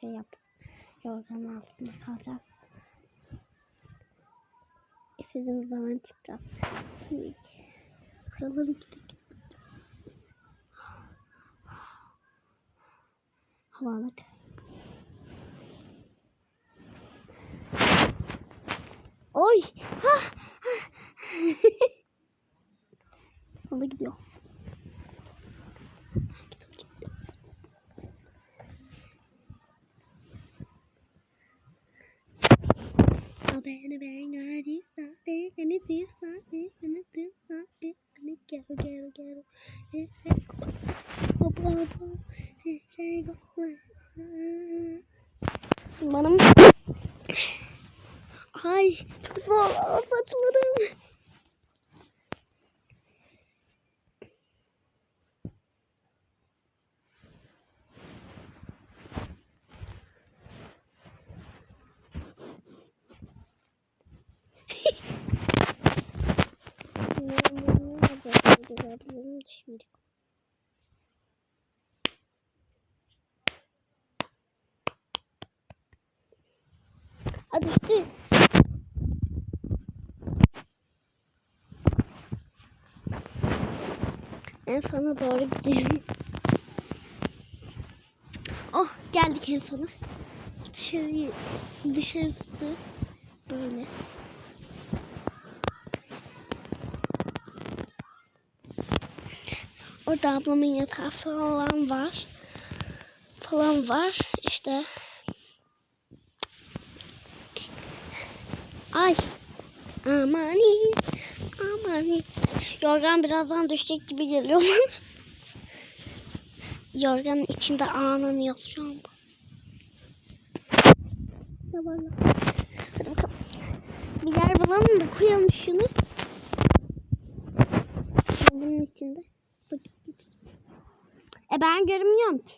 şey yap. Yorganın altında kalacağız. İstediğimiz zaman çıkacağız. Tabii ki. Buraları gidelim. Havalı. Oy! Ha! ha. Havalı gidiyor. Ay çok zor Aa, saçlarım. Şimdi. Hadi düştü. En sona doğru gidiyorum. Oh geldik en sona. Dışarı, dışarısı böyle. Orada ablamın yatağı falan var. Falan var. İşte. Ay. Amanin. Amanin. Yorgan birazdan düşecek gibi geliyor bana. Yorganın içinde ağlanıyor şu an. Ne var lan? Hadi bakalım. Bir yer bulalım da koyalım şunu. Bunun içinde. E ben görmüyorum ki.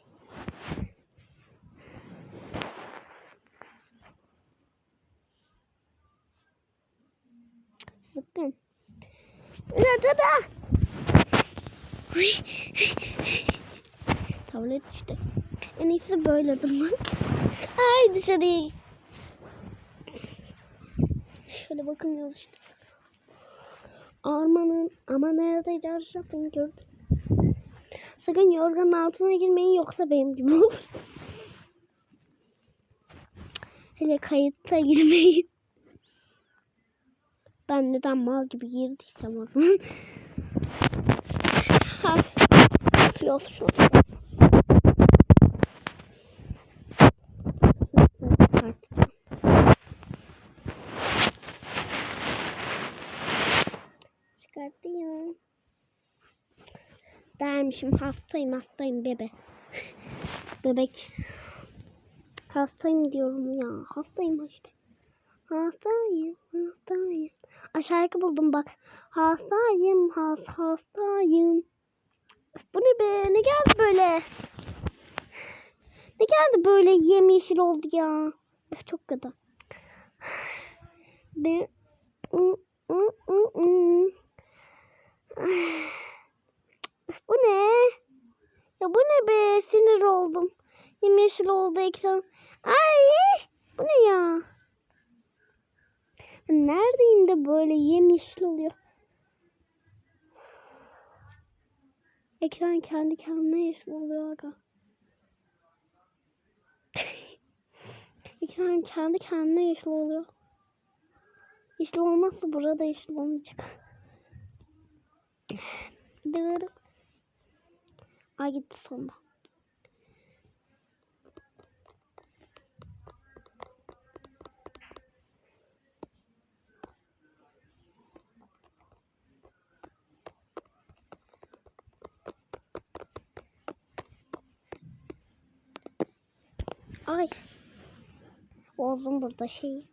Bakın. Burada da. Uy. Tablet işte. En iyisi böyle durmak. Ay dışarıya. Şöyle bakmıyoruz işte. Ormanın ama nerede çarşafını gördüm. Sakın yorganın altına girmeyin yoksa benim gibi olur. Hele kayıtta girmeyin. Ben neden mal gibi girdiysem o zaman. Yok şu. Çıkartıyorum. Dermişim hastayım hastayım bebe. Bebek. Hastayım diyorum ya. Hastayım işte. Hastayım, hastayım. Şarkı buldum bak. Hastayım, has, hastayım. Bu ne be? Ne geldi böyle? Ne geldi böyle yemyeşil oldu ya? Öf, çok kötü. De... Bu ne? Ya bu ne be? Sinir oldum. Yemyeşil oldu ekran. Ay! Bu ne ya? Neredeyim de böyle yemyeşil oluyor. Ekran kendi kendine yeşil oluyor aga. Ekran kendi kendine yeşil oluyor. Yeşil olmazsa burada yeşil olmayacak. Dır. Ay gitti sonunda. Ay. Bozdum burada şeyi.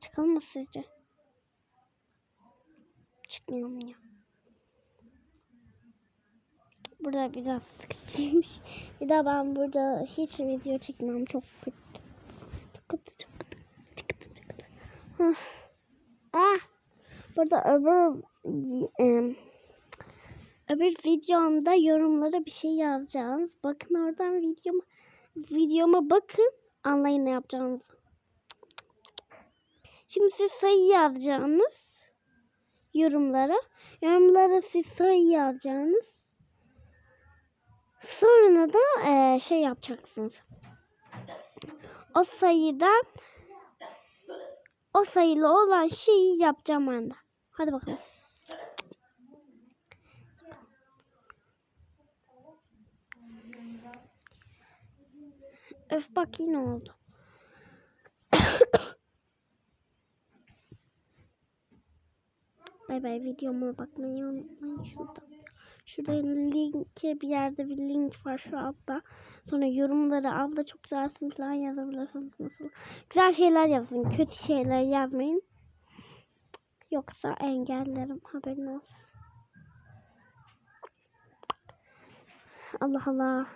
Çıkalım mı sizce? Çıkmayalım ya. Burada biraz sıkıcıymış. Bir daha ben burada hiç video çekmem. Çok kötü. Çok kötü, çok kötü. Çok kötü, çok kötü. Hah. Ah. Burada öbür em, öbür videomda yorumlara bir şey yazacağınız. Bakın oradan videoma videoma bakın. Anlayın ne yapacağınızı. Şimdi siz sayı yazacaksınız yorumlara. Yorumlara siz sayı yazacaksınız. Sonra da eee, şey yapacaksınız. O sayıdan o sayılı olan şeyi yapacağım de. Hadi bakalım. Öf bak yine oldu. Bay bay videoma bakmayı unutmayın şurada. Şurada linke bir yerde bir link var şu altta. Sonra yorumlara abla çok güzelsin falan yazabilirsiniz. Nasıl? Güzel şeyler yazın. Kötü şeyler yazmayın. Yoksa engellerim haberin olsun. Allah Allah.